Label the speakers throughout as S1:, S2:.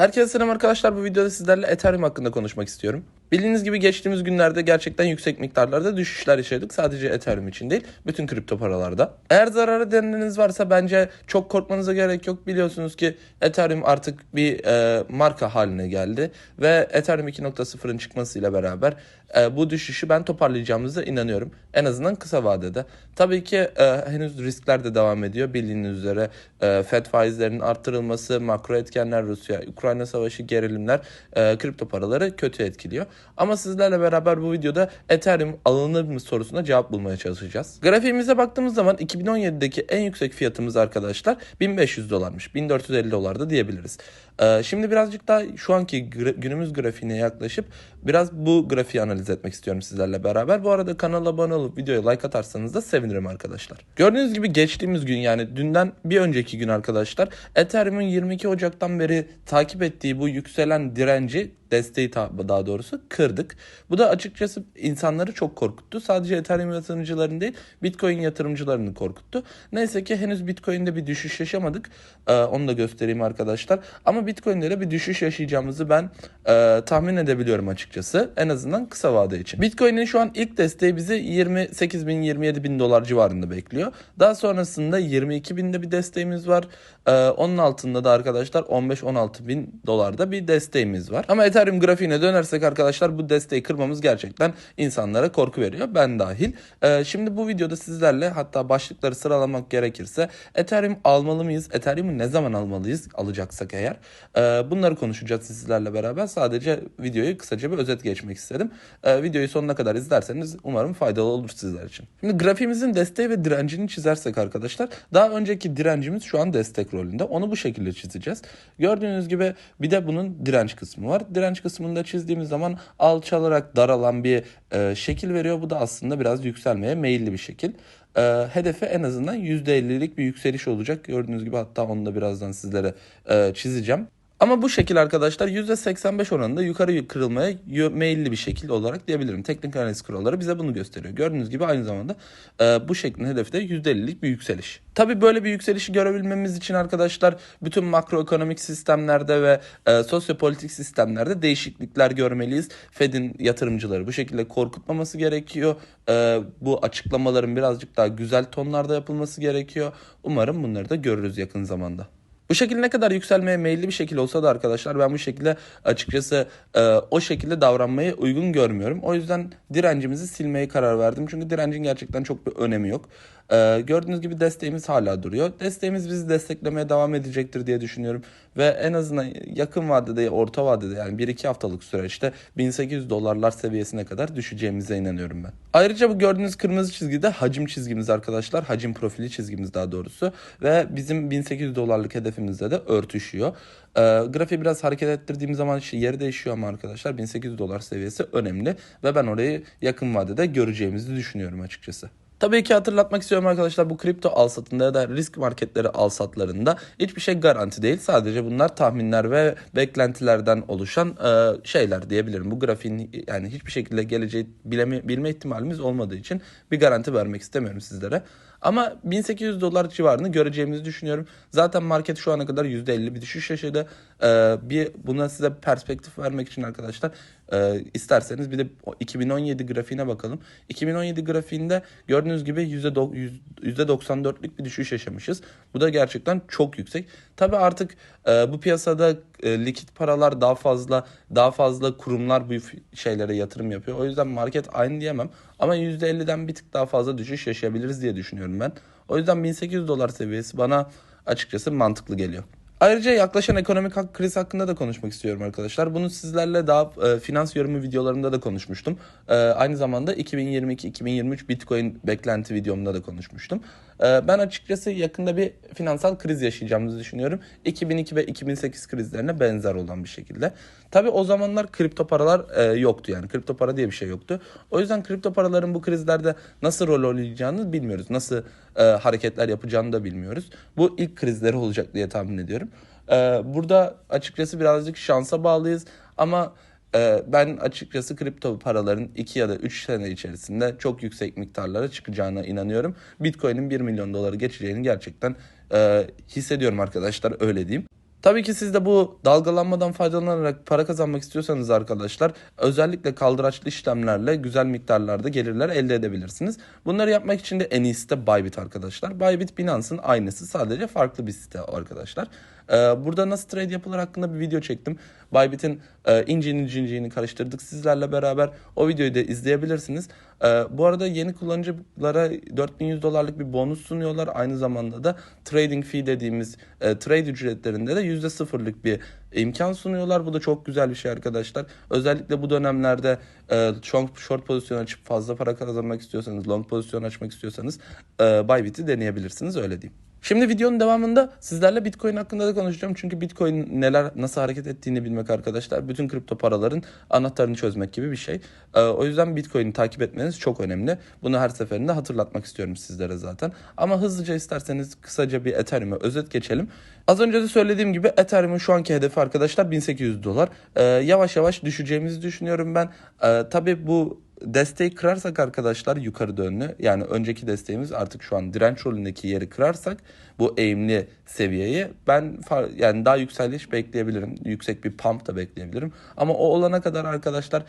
S1: Herkese selam arkadaşlar. Bu videoda sizlerle Ethereum hakkında konuşmak istiyorum. Bildiğiniz gibi geçtiğimiz günlerde gerçekten yüksek miktarlarda düşüşler yaşadık. Sadece Ethereum için değil, bütün kripto paralarda. Eğer zarar edenleriniz varsa bence çok korkmanıza gerek yok. Biliyorsunuz ki Ethereum artık bir e, marka haline geldi. Ve Ethereum 2.0'ın çıkmasıyla beraber e, bu düşüşü ben toparlayacağımıza inanıyorum. En azından kısa vadede. Tabii ki e, henüz riskler de devam ediyor. Bildiğiniz üzere e, FED faizlerinin arttırılması, makro etkenler, Rusya, Ukrayna savaşı, gerilimler e, kripto paraları kötü etkiliyor. Ama sizlerle beraber bu videoda Ethereum alınır mı sorusuna cevap bulmaya çalışacağız. Grafiğimize baktığımız zaman 2017'deki en yüksek fiyatımız arkadaşlar 1500 dolarmış. 1450 dolar da diyebiliriz. Ee, şimdi birazcık daha şu anki gra- günümüz grafiğine yaklaşıp biraz bu grafiği analiz etmek istiyorum sizlerle beraber. Bu arada kanala abone olup videoya like atarsanız da sevinirim arkadaşlar. Gördüğünüz gibi geçtiğimiz gün yani dünden bir önceki gün arkadaşlar Ethereum'un 22 Ocak'tan beri takip ettiği bu yükselen direnci desteği daha doğrusu kırdık. Bu da açıkçası insanları çok korkuttu. Sadece Ethereum yatırımcılarını değil Bitcoin yatırımcılarını korkuttu. Neyse ki henüz Bitcoin'de bir düşüş yaşamadık. Ee, onu da göstereyim arkadaşlar. Ama Bitcoin'de de bir düşüş yaşayacağımızı ben e, tahmin edebiliyorum açıkçası. En azından kısa vade için. Bitcoin'in şu an ilk desteği bizi 28 bin 27 bin dolar civarında bekliyor. Daha sonrasında 22 binde bir desteğimiz var. Ee, onun altında da arkadaşlar 15-16 bin dolarda bir desteğimiz var. Ama Ethereum grafiğine dönersek arkadaşlar bu desteği kırmamız gerçekten insanlara korku veriyor. Ben dahil. Ee, şimdi bu videoda sizlerle hatta başlıkları sıralamak gerekirse Ethereum almalı mıyız? Ethereum'u ne zaman almalıyız? Alacaksak eğer. Ee, bunları konuşacağız sizlerle beraber. Sadece videoyu kısaca bir özet geçmek istedim. Ee, videoyu sonuna kadar izlerseniz umarım faydalı olur sizler için. Şimdi grafiğimizin desteği ve direncini çizersek arkadaşlar daha önceki direncimiz şu an destek rolünde. Onu bu şekilde çizeceğiz. Gördüğünüz gibi bir de bunun direnç kısmı var. Direnç kısmında çizdiğimiz zaman alçalarak daralan bir e, şekil veriyor. Bu da aslında biraz yükselmeye meyilli bir şekil. E, hedefi en azından %50'lik bir yükseliş olacak. Gördüğünüz gibi hatta onu da birazdan sizlere e, çizeceğim. Ama bu şekil arkadaşlar %85 oranında yukarı kırılmaya meyilli bir şekil olarak diyebilirim. Teknik analiz kuralları bize bunu gösteriyor. Gördüğünüz gibi aynı zamanda e, bu şeklin hedefi de %50'lik bir yükseliş. Tabi böyle bir yükselişi görebilmemiz için arkadaşlar bütün makroekonomik sistemlerde ve e, sosyopolitik sistemlerde değişiklikler görmeliyiz. Fed'in yatırımcıları bu şekilde korkutmaması gerekiyor. E, bu açıklamaların birazcık daha güzel tonlarda yapılması gerekiyor. Umarım bunları da görürüz yakın zamanda. Bu şekil ne kadar yükselmeye meyilli bir şekil olsa da arkadaşlar ben bu şekilde açıkçası e, o şekilde davranmayı uygun görmüyorum. O yüzden direncimizi silmeye karar verdim. Çünkü direncin gerçekten çok bir önemi yok. E, gördüğünüz gibi desteğimiz hala duruyor. Desteğimiz bizi desteklemeye devam edecektir diye düşünüyorum. Ve en azından yakın vadede, orta vadede yani 1-2 haftalık süreçte 1800 dolarlar seviyesine kadar düşeceğimize inanıyorum ben. Ayrıca bu gördüğünüz kırmızı çizgi de hacim çizgimiz arkadaşlar. Hacim profili çizgimiz daha doğrusu. Ve bizim 1800 dolarlık hedefimizle de örtüşüyor. Ee, grafiği biraz hareket ettirdiğim zaman işte yeri değişiyor ama arkadaşlar 1800 dolar seviyesi önemli. Ve ben orayı yakın vadede göreceğimizi düşünüyorum açıkçası. Tabii ki hatırlatmak istiyorum arkadaşlar bu kripto al satında ya da risk marketleri al satlarında hiçbir şey garanti değil. Sadece bunlar tahminler ve beklentilerden oluşan e, şeyler diyebilirim. Bu grafiğin yani hiçbir şekilde geleceği bileme, bilme ihtimalimiz olmadığı için bir garanti vermek istemiyorum sizlere. Ama 1800 dolar civarını göreceğimizi düşünüyorum. Zaten market şu ana kadar %50 bir düşüş yaşadı. Ee, bir buna size perspektif vermek için arkadaşlar e, isterseniz bir de o 2017 grafiğine bakalım. 2017 grafiğinde gördüğünüz gibi %do- %94'lük bir düşüş yaşamışız. Bu da gerçekten çok yüksek. Tabi artık e, bu piyasada e, likit paralar daha fazla daha fazla kurumlar bu şeylere yatırım yapıyor. O yüzden market aynı diyemem ama %50'den bir tık daha fazla düşüş yaşayabiliriz diye düşünüyorum ben. O yüzden 1800 dolar seviyesi bana açıkçası mantıklı geliyor. Ayrıca yaklaşan ekonomik kriz hakkında da konuşmak istiyorum arkadaşlar. Bunu sizlerle daha e, finans yorumu videolarımda da konuşmuştum. E, aynı zamanda 2022-2023 Bitcoin beklenti videomda da konuşmuştum. E, ben açıkçası yakında bir finansal kriz yaşayacağımızı düşünüyorum. 2002 ve 2008 krizlerine benzer olan bir şekilde. Tabii o zamanlar kripto paralar e, yoktu yani. Kripto para diye bir şey yoktu. O yüzden kripto paraların bu krizlerde nasıl rol oynayacağını bilmiyoruz. Nasıl e, hareketler yapacağını da bilmiyoruz. Bu ilk krizleri olacak diye tahmin ediyorum. E, burada açıkçası birazcık şansa bağlıyız ama e, ben açıkçası kripto paraların 2 ya da 3 sene içerisinde çok yüksek miktarlara çıkacağına inanıyorum. Bitcoin'in 1 milyon doları geçeceğini gerçekten e, hissediyorum arkadaşlar öyle diyeyim. Tabii ki siz de bu dalgalanmadan faydalanarak para kazanmak istiyorsanız arkadaşlar özellikle kaldıraçlı işlemlerle güzel miktarlarda gelirler elde edebilirsiniz. Bunları yapmak için de en iyisi de Bybit arkadaşlar. Bybit Binance'ın aynısı sadece farklı bir site arkadaşlar. Ee, burada nasıl trade yapılır hakkında bir video çektim. Bybit'in e, incini cinciğini karıştırdık sizlerle beraber. O videoyu da izleyebilirsiniz. Ee, bu arada yeni kullanıcılara 4100 dolarlık bir bonus sunuyorlar. Aynı zamanda da trading fee dediğimiz e, trade ücretlerinde de %0'lık bir imkan sunuyorlar. Bu da çok güzel bir şey arkadaşlar. Özellikle bu dönemlerde e, short, pozisyon açıp fazla para kazanmak istiyorsanız, long pozisyon açmak istiyorsanız Bybit'i deneyebilirsiniz öyle diyeyim. Şimdi videonun devamında sizlerle Bitcoin hakkında da konuşacağım. Çünkü Bitcoin neler nasıl hareket ettiğini bilmek arkadaşlar bütün kripto paraların anahtarını çözmek gibi bir şey. Ee, o yüzden Bitcoin'i takip etmeniz çok önemli. Bunu her seferinde hatırlatmak istiyorum sizlere zaten. Ama hızlıca isterseniz kısaca bir Ethereum'e özet geçelim. Az önce de söylediğim gibi Ethereum'un şu anki hedefi arkadaşlar 1800 dolar. Ee, yavaş yavaş düşeceğimizi düşünüyorum ben. Ee, tabii bu desteği kırarsak arkadaşlar yukarı yönlü yani önceki desteğimiz artık şu an direnç rolündeki yeri kırarsak bu eğimli seviyeyi ben yani daha yükseliş bekleyebilirim. Yüksek bir pump da bekleyebilirim. Ama o olana kadar arkadaşlar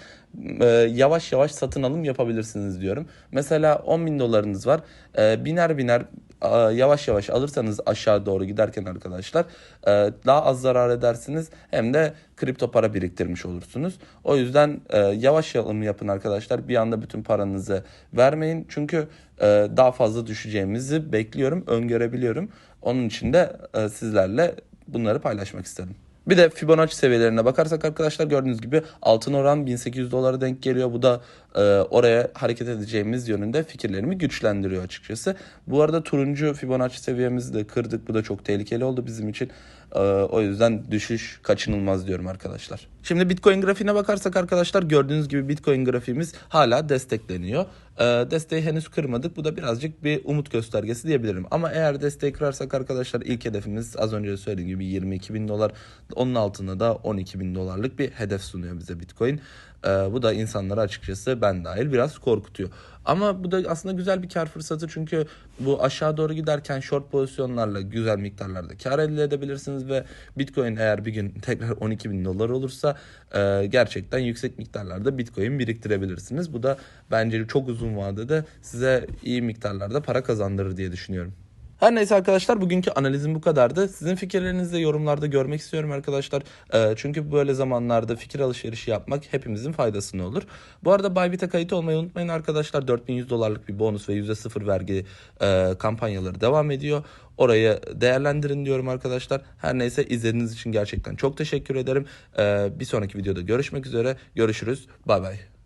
S1: e, yavaş yavaş satın alım yapabilirsiniz diyorum. Mesela 10 bin dolarınız var. E, biner biner yavaş yavaş alırsanız aşağı doğru giderken arkadaşlar e, daha az zarar edersiniz hem de kripto para biriktirmiş olursunuz. O yüzden e, yavaş alım yapın arkadaşlar. Bir anda bütün paranızı vermeyin. Çünkü e, daha fazla düşeceğimizi bekliyorum, öngörebiliyorum. Onun için de sizlerle bunları paylaşmak istedim. Bir de Fibonacci seviyelerine bakarsak arkadaşlar gördüğünüz gibi altın oran 1800 dolara denk geliyor. Bu da e, oraya hareket edeceğimiz yönünde fikirlerimi güçlendiriyor açıkçası. Bu arada turuncu Fibonacci seviyemizi de kırdık. Bu da çok tehlikeli oldu bizim için. E, o yüzden düşüş kaçınılmaz diyorum arkadaşlar. Şimdi Bitcoin grafiğine bakarsak arkadaşlar gördüğünüz gibi Bitcoin grafiğimiz hala destekleniyor. E, desteği henüz kırmadık. Bu da birazcık bir umut göstergesi diyebilirim. Ama eğer desteği kırarsak arkadaşlar ilk hedefimiz az önce söylediğim gibi 22 bin dolar. Onun altında da 12 bin dolarlık bir hedef sunuyor bize Bitcoin. Ee, bu da insanları açıkçası ben dahil biraz korkutuyor. Ama bu da aslında güzel bir kar fırsatı çünkü bu aşağı doğru giderken short pozisyonlarla güzel miktarlarda kar elde edebilirsiniz ve Bitcoin eğer bir gün tekrar 12 bin dolar olursa e, gerçekten yüksek miktarlarda Bitcoin biriktirebilirsiniz. Bu da bence çok uzun vadede size iyi miktarlarda para kazandırır diye düşünüyorum. Her neyse arkadaşlar bugünkü analizim bu kadardı. Sizin fikirlerinizi de yorumlarda görmek istiyorum arkadaşlar. Ee, çünkü böyle zamanlarda fikir alışverişi yapmak hepimizin faydasına olur. Bu arada Bybit'e kayıt olmayı unutmayın arkadaşlar. 4100 dolarlık bir bonus ve %0 vergi e, kampanyaları devam ediyor. Orayı değerlendirin diyorum arkadaşlar. Her neyse izlediğiniz için gerçekten çok teşekkür ederim. Ee, bir sonraki videoda görüşmek üzere. Görüşürüz. Bay bay.